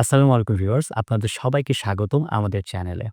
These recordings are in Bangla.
আসসালামু আলাইকুম ভিউয়ার্স, আপনাদের সবাইকে স্বাগতম আমাদের চ্যানেলে।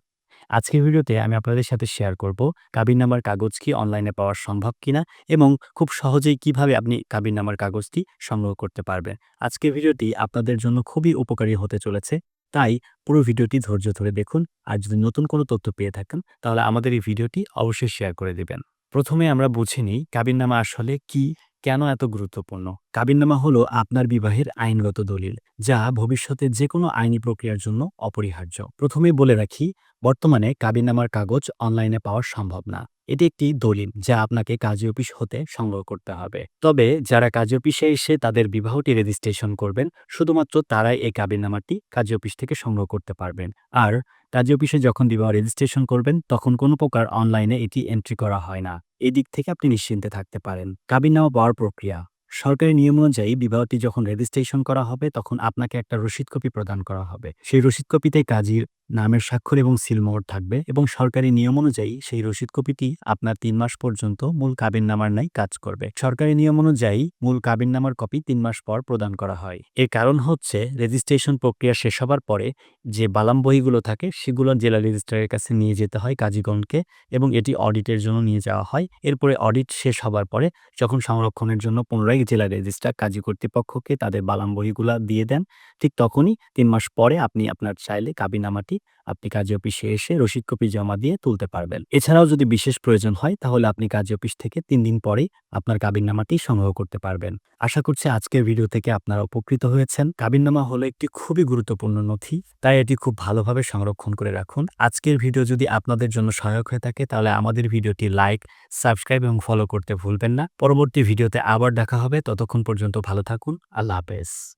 আজকের ভিডিওতে আমি আপনাদের সাথে শেয়ার করব কাবিননামার কাগজ কি অনলাইনে পাওয়া সম্ভব কিনা এবং খুব সহজেই কীভাবে আপনি কাবিননামার কাগজটি সংগ্রহ করতে পারবেন। আজকের ভিডিওটি আপনাদের জন্য খুবই উপকারী হতে চলেছে, তাই পুরো ভিডিওটি ধৈর্য ধরে দেখুন। আর যদি নতুন কোনো তথ্য পেয়ে থাকেন, তাহলে আমাদের এই ভিডিওটি অবশ্যই শেয়ার করে দিবেন। প্রথমে আমরা বুঝে নিই কাবিননামা আসলে কি কেন এত গুরুত্বপূর্ণ? কাবিননামা হলো আপনার বিবাহের আইনগত দলিল, যা ভবিষ্যতে যে কোনো আইনি প্রক্রিয়ার জন্য অপরিহার্য। প্রথমেই বলে রাখি, বর্তমানে কাবিননামার কাগজ অনলাইনে পাওয়া সম্ভব না। এটি একটি দলিল, যা আপনাকে কাজী অফিস হতে সংগ্রহ করতে হবে। তবে যারা কাজী অফিসে এসে তাদের বিবাহটি রেজিস্ট্রেশন করবেন, শুধুমাত্র তারাই এই কাবিননামাটি কাজী অফিস থেকে সংগ্রহ করতে পারবেন। আর কাজী অফিসে যখন বিবাহ রেজিস্ট্রেশন করবেন, তখন কোনো প্রকার অনলাইনে এটি এন্ট্রি করা হয় না। এদিক দিক থেকে আপনি নিশ্চিন্তে থাকতে পারেন। কাবিননামা পাওয়ার প্রক্রিয়া। সরকারি নিয়ম অনুযায়ী বিবাহটি যখন রেজিস্ট্রেশন করা হবে, তখন আপনাকে একটা রসিদ কপি প্রদান করা হবে। সেই রসিদ কপিতে কাজীর নামের স্বাক্ষর এবং সিলমোহর থাকবে এবং সরকারি নিয়ম অনুযায়ী সেই রসিদ কপিটি আপনার তিন মাস পর্যন্ত মূল কাবিননামার নাই কাজ করবে। সরকারি নিয়ম অনুযায়ী মূল কাবিননামার কপি তিন মাস পর প্রদান করা হয়। এর কারণ হচ্ছে রেজিস্ট্রেশন প্রক্রিয়া শেষ হবার পরে যে বালাম বইগুলো থাকে সেগুলো জেলা রেজিস্ট্রারের কাছে নিয়ে যেতে হয় কাজীগণকে এবং এটি অডিটের জন্য নিয়ে যাওয়া হয়। এরপরে অডিট শেষ হবার পরে যখন সংরক্ষণের জন্য পুনরায় জেলা রেজিস্ট্রার কাজী কর্তৃপক্ষকে তাদের বালাম বইগুলা দিয়ে দেন, ঠিক তখনই তিন মাস পরে আপনি আপনার চাইলে কাবিনামাটি আপনি কাজী অফিসে এসে রসিদ কপি জমা দিয়ে তুলতে পারবেন। এছাড়াও যদি বিশেষ প্রয়োজন হয়, তাহলে আপনি কাজী অফিস থেকে তিন দিন পরে আপনার কাবিননামাটি সংগ্রহ করতে পারবেন। আশা করছি আজকের ভিডিও থেকে আপনারা উপকৃত হয়েছেন। কাবিননামা হলো একটি খুবই গুরুত্বপূর্ণ নথি, তাই এটি খুব ভালোভাবে সংরক্ষণ করে রাখুন। আজকের ভিডিও যদি আপনাদের জন্য সহায়ক হয়ে থাকে, তাহলে আমাদের ভিডিওটি লাইক, সাবস্ক্রাইব এবং ফলো করতে ভুলবেন না। পরবর্তী ভিডিওতে আবার দেখা হবে। ততক্ষণ পর্যন্ত ভালো থাকুন। আল্লাহ হাফেজ।